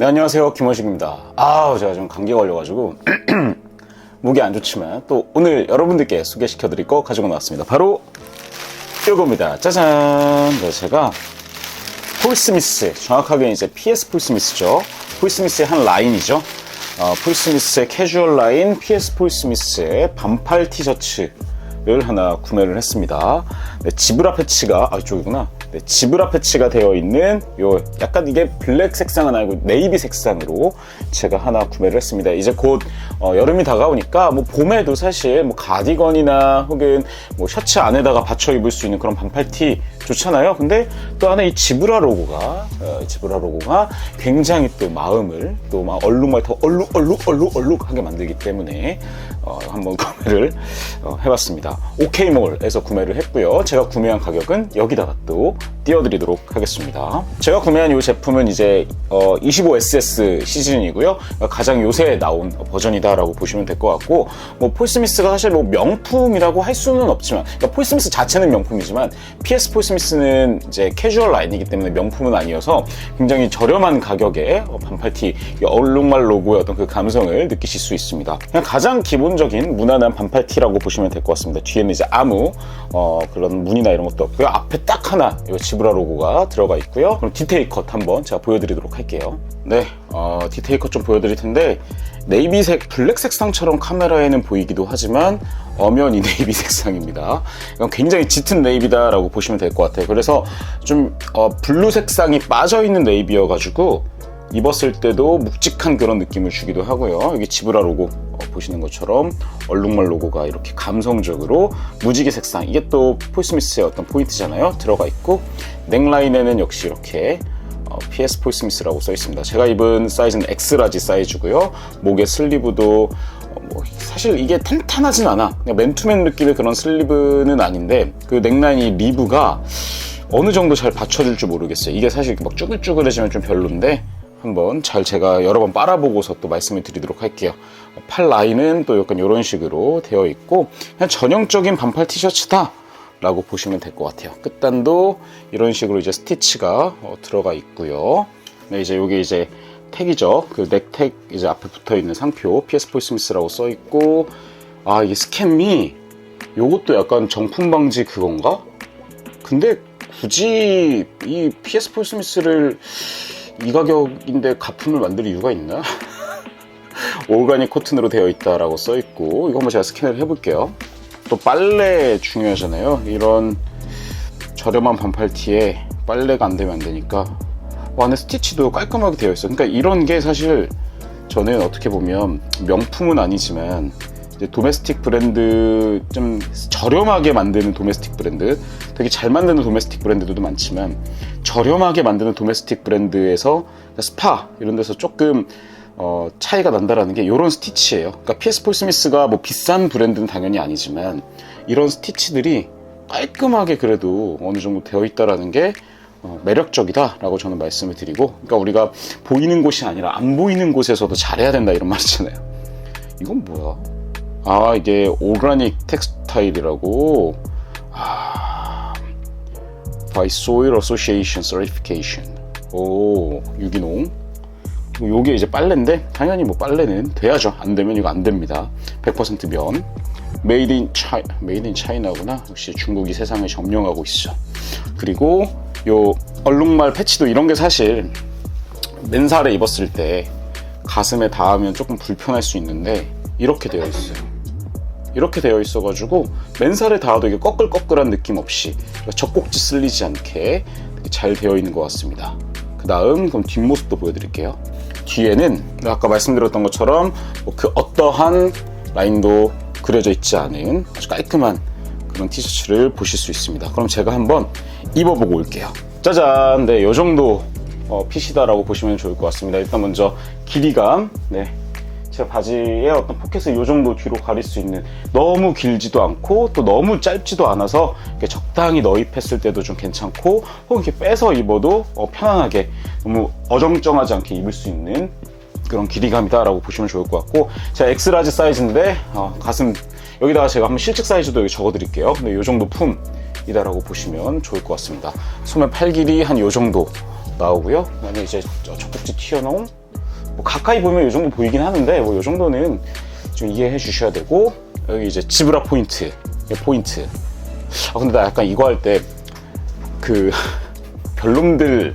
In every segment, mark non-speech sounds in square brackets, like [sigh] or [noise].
네, 안녕하세요. 김원식입니다. 아 제가 좀 감기 걸려가지고, [clears throat] 목이 안 좋지만, 또 오늘 여러분들께 소개시켜드릴 거 가지고 나왔습니다. 바로 이겁니다. 짜잔! 네, 제가 폴스미스, 정확하게 이제 PS 폴스미스죠. 폴스미스의 한 라인이죠. 어, 폴스미스의 캐주얼 라인 PS 폴스미스의 반팔 티셔츠 를 하나 구매를 했습니다. 네, 지브라 패치가, 아, 이쪽이구나. 네, 지브라 패치가 되어 있는 요 약간 이게 블랙 색상은 아니고 네이비 색상으로 제가 하나 구매를 했습니다. 이제 곧 어, 여름이 다가오니까 뭐 봄에도 사실 뭐 가디건이나 혹은 뭐 셔츠 안에다가 받쳐 입을 수 있는 그런 반팔 티 좋잖아요. 근데 또 안에 이 지브라 로고가 어, 지브라 로고가 굉장히 또 마음을 또 막 얼룩말 더 얼룩 얼룩 얼룩 얼룩하게 만들기 때문에 어, 한번 [laughs] 구매를 어, 해봤습니다. 오케이몰에서 구매를 했고요. 제가 구매한 가격은 여기다가 또 띄워드리도록 하겠습니다. 제가 구매한 이 제품은 이제 어, 25SS 시즌이고요. 가장 요새 나온 버전이다라고 보시면 될 것 같고 뭐 폴스미스가 사실 뭐 명품이라고 할 수는 없지만 그러니까 폴스미스 자체는 명품이지만 PS 폴스미스 는 이제 캐주얼 라인이기 때문에 명품은 아니어서 굉장히 저렴한 가격에 어, 반팔티 이 얼룩말 로고의 어떤 그 감성을 느끼실 수 있습니다. 그냥 가장 기본적인 무난한 반팔티라고 보시면 될 것 같습니다. 뒤에는 이제 아무 어, 그런 무늬나 이런 것도 없고요. 앞에 딱 하나 이 지브라 로고가 들어가 있고요. 그럼 디테일 컷 한번 제가 보여드리도록 할게요. 네, 어, 디테일 컷 좀 보여드릴 텐데 네이비색, 블랙 색상처럼 카메라에는 보이기도 하지만 엄연히 네이비 색상입니다. 이건 굉장히 짙은 네이비다라고 보시면 될 것 같아요. 그래서 좀 어, 블루 색상이 빠져있는 네이비여가지고 입었을 때도 묵직한 그런 느낌을 주기도 하고요. 여기 지브라 로고 어, 보시는 것처럼 얼룩말 로고가 이렇게 감성적으로 무지개 색상 이게 또 폴스미스의 어떤 포인트잖아요. 들어가 있고 넥라인에는 역시 이렇게 어, PS 폴스미스라고 써 있습니다. 제가 입은 사이즈는 엑스라지 사이즈고요. 목의 슬리브도 어, 뭐 사실 이게 탄탄하진 않아. 그냥 맨투맨 느낌의 그런 슬리브는 아닌데 그 넥라인이 리브가 어느 정도 잘 받쳐줄지 모르겠어요. 이게 사실 막 쭈글쭈글해지면 좀 별론데 한번 잘 제가 여러 번 빨아보고서 또 말씀을 드리도록 할게요. 팔 라인은 또 약간 이런 식으로 되어 있고 그냥 전형적인 반팔 티셔츠다. 라고 보시면 될 것 같아요. 끝단도 이런 식으로 이제 스티치가 어, 들어가 있고요. 네, 이제 이게 이제 택이죠. 그 넥택 이제 앞에 붙어 있는 상표 PS 폴 스미스라고 써 있고 아 이게 스캔미 요것도 약간 정품 방지 그건가? 근데 굳이 이 PS 폴 스미스를 이 가격인데 가품을 만들 이유가 있나? [laughs] 오가닉 코튼으로 되어 있다라고 써 있고 이거 한번 제가 스캔을 해볼게요. 또 빨래 중요하잖아요. 이런 저렴한 반팔 티에 빨래가 안 되면 안 되니까 와, 안에 스티치도 깔끔하게 되어 있어. 그러니까 이런 게 사실 저는 어떻게 보면 명품은 아니지만 도메스틱 브랜드 좀 저렴하게 만드는 도메스틱 브랜드 되게 잘 만드는 도메스틱 브랜드들도 많지만 저렴하게 만드는 도메스틱 브랜드에서 스파 이런 데서 조금 어, 차이가 난다라는 게 이런 스티치예요. 그러니까 PS 폴 스미스가 뭐 비싼 브랜드는 당연히 아니지만 이런 스티치들이 깔끔하게 그래도 어느 정도 되어 있다라는 게 어, 매력적이다라고 저는 말씀을 드리고, 그러니까 우리가 보이는 곳이 아니라 안 보이는 곳에서도 잘해야 된다 이런 말이잖아요. 이건 뭐야? 아 이게 오가닉 텍스타일이라고. 아, by Soil Association Certification. 오 유기농. 요게 이제 빨래인데 당연히 뭐 빨래는 돼야죠. 안 되면 이거 안 됩니다. 100% 면. 메이드 인 차이 메이드 인 차이나구나. 역시 중국이 세상을 점령하고 있어. 그리고 요 얼룩말 패치도 이런 게 사실 맨살에 입었을 때 가슴에 닿으면 조금 불편할 수 있는데 이렇게 되어 있어요. 이렇게 되어 있어가지고 맨살에 닿아도 이게 꺼끌꺼끌한 느낌 없이 젖꼭지 쓸리지 않게 잘 되어 있는 것 같습니다. 그 다음 그럼 뒷모습도 보여드릴게요. 뒤에는 아까 말씀드렸던 것처럼 뭐 그 어떠한 라인도 그려져 있지 않은 아주 깔끔한 그런 티셔츠를 보실 수 있습니다. 그럼 제가 한번 입어보고 올게요. 짜잔! 네, 요 정도 어, 핏이다라고 보시면 좋을 것 같습니다. 일단 먼저 길이감, 네. 제 바지의 어떤 포켓을 요 정도 뒤로 가릴 수 있는 너무 길지도 않고 또 너무 짧지도 않아서 적당히 너입했을 때도 좀 괜찮고 혹은 이렇게 빼서 입어도 어, 편안하게 너무 어정쩡하지 않게 입을 수 있는 그런 길이감이다라고 보시면 좋을 것 같고 제가 엑스라지 사이즈인데 어, 가슴 여기다가 제가 한번 실측 사이즈도 여기 적어드릴게요. 근데 이 정도 품이다라고 보시면 좋을 것 같습니다. 소매 팔 길이 한 이 정도 나오고요. 그다음에 이제 저 젖꼭지 튀어나온 뭐 가까이 보면 이 정도 보이긴 하는데 뭐이 정도는 좀 이해해 주셔야 되고 여기 이제 지브라 포인트 이 포인트 아 근데 나 약간 이거 할 때 그 [laughs] 별놈들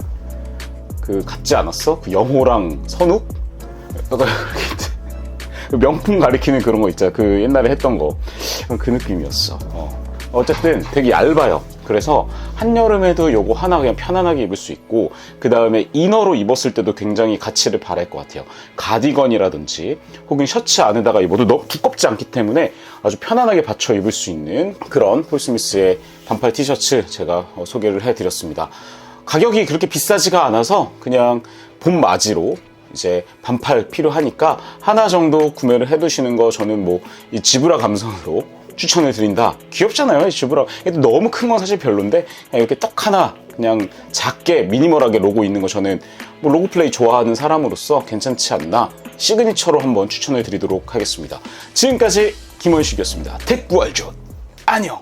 그 같지 않았어? 그 영호랑 선욱? 약간 그 명품 가리키는 그런 거 있잖아. 그 옛날에 했던 거. 그 느낌이었어. 어. 어쨌든 되게 얇아요. 그래서 한여름에도 요거 하나 그냥 편안하게 입을 수 있고, 그 다음에 이너로 입었을 때도 굉장히 가치를 발할 것 같아요. 가디건이라든지, 혹은 셔츠 안에다가 입어도 너무 두껍지 않기 때문에 아주 편안하게 받쳐 입을 수 있는 그런 폴스미스의 반팔 티셔츠 제가 어, 소개를 해드렸습니다. 가격이 그렇게 비싸지가 않아서 그냥 봄 맞이로 이제 반팔 필요하니까 하나 정도 구매를 해두시는 거 저는 뭐 이 지브라 감성으로 추천을 드린다. 귀엽잖아요, 이 지브라. 너무 큰 건 사실 별론데 이렇게 딱 하나 그냥 작게 미니멀하게 로고 있는 거 저는 뭐 로고 플레이 좋아하는 사람으로서 괜찮지 않나 시그니처로 한번 추천을 드리도록 하겠습니다. 지금까지 김원식이었습니다. 대꾸알죠. 안녕.